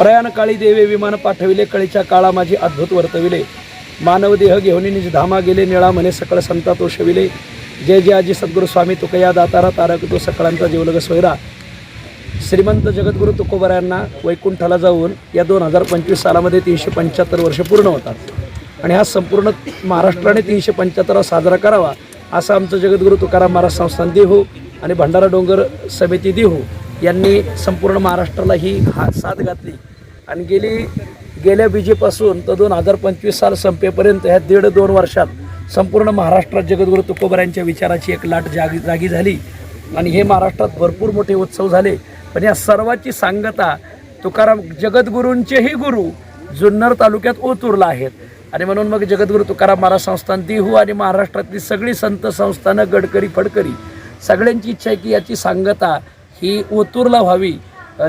प्रयाणकाळी देवे विमान पाठविले कळीच्या काळा माझी अद्भुत वर्तविले. मानव देह घेऊन निज धामा गेले निळा म्हणे सकळ संता तोषविले जय जय आजी सद्गुरू स्वामी तुकया दातारा तारक तो सकळांचा जीवलग सोयरा. श्रीमंत जगद्गुरू तुकोबऱ्यांना वैकुंठाला जाऊन या दोन हजार पंचवीस सालामध्ये तीनशे पंच्याहत्तर वर्ष पूर्ण होतात. आणि हा संपूर्ण महाराष्ट्राने तीनशे पंच्याहत्तरावा साजरा करावा असं आमचं जगद्गुरू तुकाराम महाराज संस्थान देहू आणि भंडारा डोंगर समिती देहू यांनी संपूर्ण महाराष्ट्राला ही हा साथ घातली. आणि गेली गेल्या बीजेपासून तर दोन हजार पंचवीस साल संपेपर्यंत ह्या दीड दोन वर्षात संपूर्ण महाराष्ट्रात जगद्गुरू तुकोबऱ्यांच्या विचाराची एक लाट जागी जागी झाली. आणि हे महाराष्ट्रात भरपूर मोठे उत्सव झाले. पण या सर्वाची सांगता तुकाराम जगद्गुरूंचेही गुरु जुन्नर तालुक्यात ओतूरला आहेत. आणि म्हणून मग जगद्गुरू तुकाराम महाराज संस्थान देहू आणि महाराष्ट्रातली सगळी संत संस्थानं गडकरी फडकरी सगळ्यांची इच्छा आहे की याची सांगता ही ओतूरला व्हावी.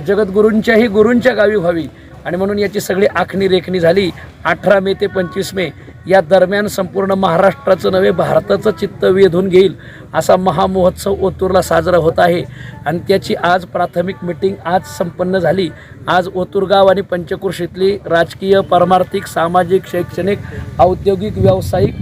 जगद्गुरूंच्याही गुरूंच्या गावी व्हावी. आणि म्हणून याची सगळी आखणी रेखणी झाली. अठरा मे ते पंचवीस मे या दरम्यान संपूर्ण महाराष्ट्राचं नव्हे भारताचं चित्त वेधून घेईल असा महामहोत्सव ओतूरला साजरा होत आहे. आणि त्याची आज प्राथमिक मिटिंग आज संपन्न झाली. आज ओतूरगाव आणि पंचकृषीतली राजकीय परमार्थिक सामाजिक शैक्षणिक औद्योगिक व्यावसायिक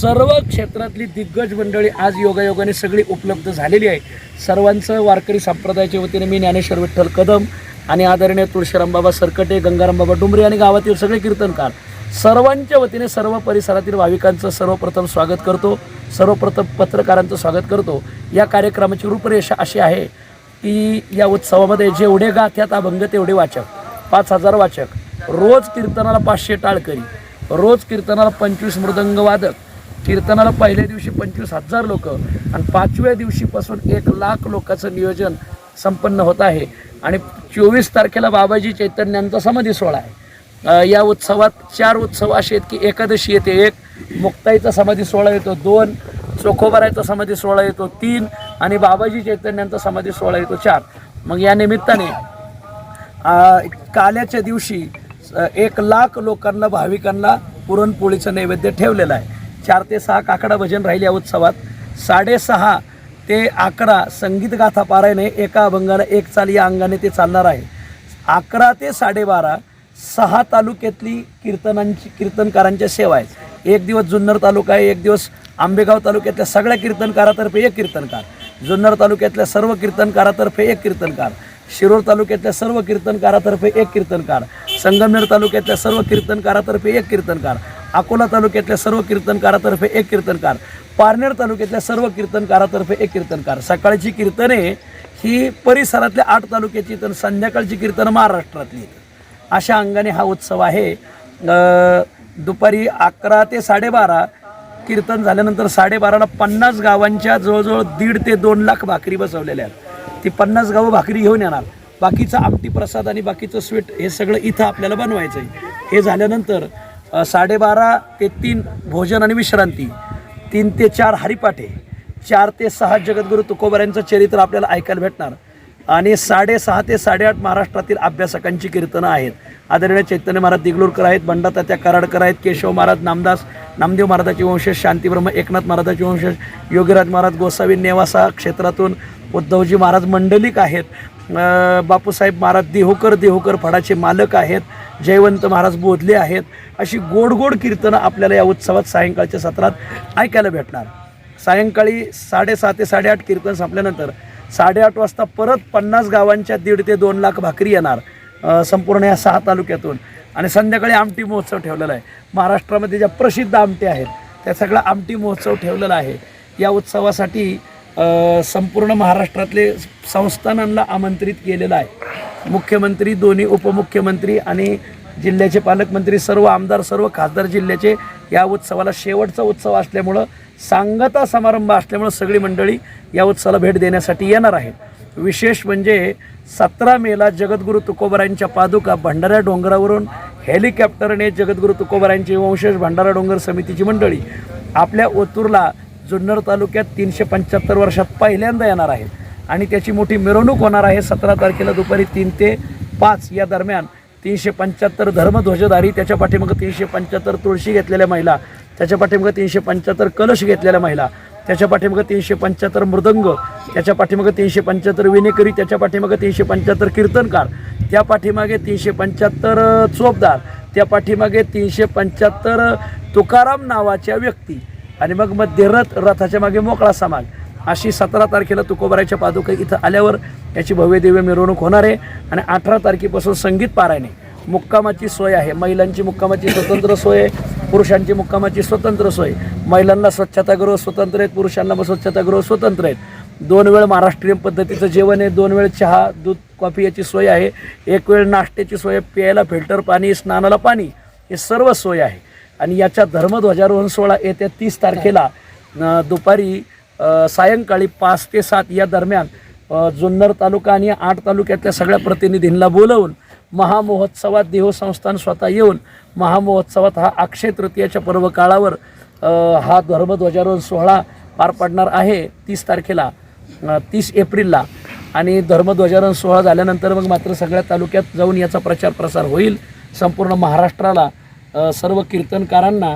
सर्व क्षेत्रातली दिग्गज मंडळी आज योगायोगाने सगळी उपलब्ध झालेली आहे. सर्वांचं वारकरी संप्रदायाच्या वतीने मी ज्ञानेश्वर विठ्ठल कदम आणि आदरणीय तुळशीरामबाबा सरकटे गंगाराम बाबा डुमरे आणि गावातील सगळे कीर्तनकार सर्वांच्या वतीने सर्व परिसरातील भाविकांचं सर्वप्रथम स्वागत करतो. सर्वप्रथम पत्रकारांचं स्वागत करतो. या कार्यक्रमाची रूपरेषा अशी आहे की या उत्सवामध्ये जेवढे गाथ्यात अभंग तेवढे वाचक. पाच हजार वाचक. रोज कीर्तनाला पाचशे टाळकरी. रोज कीर्तनाला पंचवीस मृदंग वादक. कीर्तनाला पहिल्या दिवशी पंचवीस हजार लोक आणि पाचव्या दिवशीपासून एक लाख लोकांचं नियोजन संपन्न होत आहे. आणि चोवीस तारखेला बाबाजी चैतन्यांचा समाधी सोहळा आहे. या उत्सवात चार उत्सव असे आहेत की एकादशी येते एक मुक्ताईचा समाधी सोहळा येतो दोन चोखोबारायचा समाधी सोहळा येतो तीन आणि बाबाजी चैतन्यांचा समाधी सोहळा येतो चार. मग या निमित्ताने काल्याच्या दिवशी एक लाख लोकांना भाविकांना पुरणपोळीचं नैवेद्य ठेवलेलं आहे. चार ते सहा काकडा भजन राहील या उत्सवात. साडेसहा ते अकरा संगीत गाथा एका अभंगाला एक चाल या अंगाने ते चालणार आहे. अकरा ते साडेबारा सहा तालुक्यातली कीर्तनांची कीर्तनकारांच्या सेवा आहेत. एक दिवस जुन्नर तालुका आहे एक दिवस आंबेगाव तालुक्यातल्या सगळ्या कीर्तनकारातर्फे एक कीर्तनकार. जुन्नर तालुक्यातल्या सर्व कीर्तनकारातर्फे एक कीर्तनकार. शिरोर तालुक्यातल्या सर्व कीर्तनकारातर्फे एक कीर्तनकार. संगमनेर तालुक्यातल्या सर्व कीर्तनकारातर्फे एक कीर्तनकार. अकोला तालुक्यातल्या सर्व कीर्तनकारातर्फे एक कीर्तनकार. पारनेर तालुक्यातल्या सर्व कीर्तनकारातर्फे एक कीर्तनकार. सकाळची कीर्तने ही परिसरातल्या आठ तालुक्याची तर संध्याकाळची कीर्तनं महाराष्ट्रातली आहेत. अशा अंगाने हा उत्सव आहे. दुपारी अकरा ते साडेबारा कीर्तन झाल्यानंतर साडेबाराला पन्नास गावांच्या जवळजवळ दीड ते दोन लाख भाकरी बसवलेल्या आहेत. ती पन्नास गावं भाकरी घेऊन येणार. बाकीचं आमटी प्रसाद आणि बाकीचं स्वीट हे सगळं इथं आपल्याला बनवायचं आहे. हे झाल्यानंतर साडेबारा ते तीन भोजन आणि विश्रांती तीन ते चार हरिपाठे चार ते सहा जगद्गुरू तुकोबाऱ्यांचं चरित्र आपल्याला ऐकायला भेटणार. आणि साडेसहा ते साडेआठ महाराष्ट्रातील अभ्यासकांची कीर्तनं आहेत. आदरणीय चैतन्य महाराज दिगलूरकर आहेत बंडातात्या कराडकर आहेत केशव महाराज नामदास नामदेव महाराजाचे वंशज शांतीब्रह्म एकनाथ महाराजाचे वंशज योगीराज महाराज गोसावी नेवासा क्षेत्रातून उद्धवजी महाराज मंडलिक आहेत. बापूसाहेब महाराज देहोकर देहोकर फडाचे मालक आहेत. जयवंत महाराज बोधले आहेत. अशी गोड गोड कीर्तनं आपल्याला या उत्सवात सायंकाळच्या सत्रात ऐकायला भेटणार. सायंकाळी साडेसहा ते साडेआठ कीर्तन संपल्यानंतर साडेआठ वाजता परत पन्नास गावांच्या दीड ते दोन लाख भाकरी येणार संपूर्ण या सहा तालुक्यातून. आणि संध्याकाळी आमटी महोत्सव ठेवलेला आहे. महाराष्ट्रामध्ये ज्या प्रसिद्ध आमटे आहेत त्या सगळा आमटी महोत्सव ठेवलेला आहे. या उत्सवासाठी संपूर्ण महाराष्ट्रातले संस्थानांना आमंत्रित केलेलं आहे. मुख्यमंत्री दोन्ही उपमुख्यमंत्री आणि जिल्ह्याचे पालकमंत्री सर्व आमदार सर्व खासदार जिल्ह्याचे या उत्सवाला शेवटचा उत्सव असल्यामुळं सांगता समारंभ असल्यामुळं सगळी मंडळी या उत्सवाला भेट देण्यासाठी येणार आहेत. विशेष म्हणजे सतरा मेला जगद्गुरू तुकोबरायांच्या पादुका भंडारा डोंगरावरून हेलिकॉप्टरने जगद्गुरू तुकोबरायांचे वंशज भंडारा डोंगर समितीची मंडळी आपल्या ओतूरला जुन्नर तालुक्यात तीनशे पंच्याहत्तर वर्षात पहिल्यांदा येणार आहे. आणि त्याची मोठी मिरवणूक होणार आहे सतरा तारखेला दुपारी तीन ते पाच या दरम्यान. तीनशे पंच्याहत्तर धर्मध्वजधारी त्याच्या पाठीमागं तीनशे पंच्याहत्तर तुळशी घेतलेल्या महिला त्याच्या पाठीमागं तीनशे पंच्याहत्तर कलश घेतलेल्या महिला त्याच्या पाठीमागं तीनशे पंच्याहत्तर मृदंग त्याच्या पाठीमागं तीनशे पंच्याहत्तर विनेकरी त्याच्या पाठीमागं तीनशे पंच्याहत्तर कीर्तनकार त्या पाठीमागे तीनशे पंच्याहत्तर चोपदार त्या पाठीमागे तीनशे पंच्याहत्तर तुकाराम नावाच्या व्यक्ती आणि मग मध्यरथ रथाच्या मागे मोकळा समाज अशी सतरा तारखेला तुकोबाराच्या पादुका इथं आल्यावर याची भव्य दिव्य मिरवणूक होणार आहे. आणि अठरा तारखेपासून संगीत पारायणे. मुक्कामाची सोय आहे. महिलांची मुक्कामाची स्वतंत्र सोय आहे. पुरुषांची मुक्कामाची स्वतंत्र सोय महिलांना स्वच्छतागृह स्वतंत्र आहेत. पुरुषांना मग स्वच्छतागृह स्वतंत्र आहेत. दोन वेळ महाराष्ट्रीयन पद्धतीचं जेवण आहे. दोन वेळ चहा दूध कॉफी याची सोय आहे. एक वेळ नाश्त्याची सोय प्यायला फिल्टर पाणी स्नानाला पाणी हे सर्व सोय आहे. आणि याच्या धर्मध्वजारोहण सोहळा येत्या तीस तारखेला दुपारी सायंकाळी पाच ते सात या दरम्यान जुन्नर तालुका आणि आठ तालुक्यातल्या सगळ्या प्रतिनिधींना बोलवून महामहोत्सवात देव संस्थान स्वतः येऊन महामहोत्सवात हा अक्षय तृतीयाच्या पर्व काळावर हा धर्मध्वजारोहण सोहळा पार पडणार आहे तीस तारखेला तीस एप्रिलला. आणि धर्मध्वजारोहण सोहळा झाल्यानंतर मग मात्र सगळ्या तालुक्यात जाऊन याचा प्रचार प्रसार होईल. संपूर्ण महाराष्ट्राला सर्व कीर्तनकारांना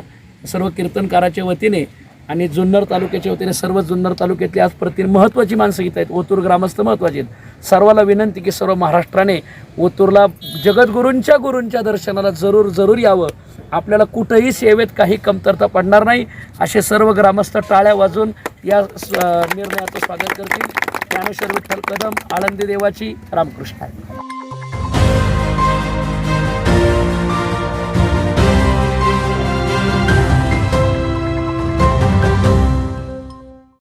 सर्व कीर्तनकाराच्या वतीने आणि जुन्नर तालुक्याच्या वतीने सर्व जुन्नर तालुक्यातली आज प्रति महत्त्वाची माणसं इथं आहेत. ओतूर ग्रामस्थ महत्त्वाचे आहेत. सर्वाला विनंती की सर्व महाराष्ट्राने ओतूरला जगद्गुरूंच्या गुरूंच्या दर्शनाला जरूर जरूर यावं. आपल्याला कुठंही सेवेत काही कमतरता पडणार नाही. असे सर्व ग्रामस्थ टाळ्या वाजून या निर्णयाचं स्वागत करतील. ज्ञानेश्वर विठ्ठल कदम आळंदी देवाची रामकृष्ण. आहे